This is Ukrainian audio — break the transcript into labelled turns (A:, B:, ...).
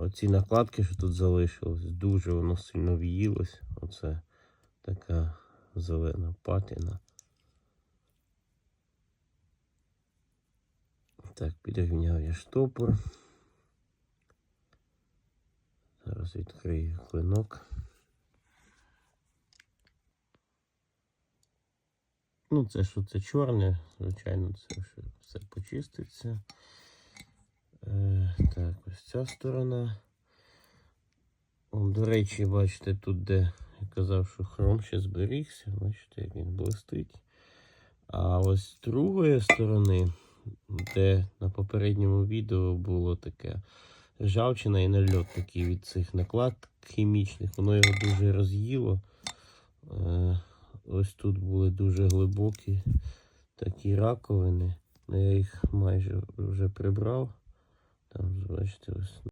A: оці накладки, що тут залишилось, дуже воно сильно в'їлось. Оце така зелена патина. Так, підрівняв я штопор. Зараз відкрию клинок. Ну, це що це чорне, звичайно, це все, почиститься. Так, ось ця сторона. До речі, бачите, тут, де я казав, що хром ще зберігся, бачите, як він блистить. А ось з другої сторони, де на попередньому відео було таке ржавчина і нальот такий від цих наклад хімічних, воно його дуже роз'їло. Е, ось тут були дуже глибокі такі раковини. Ну, я їх майже вже прибрав. Там, бачите, ось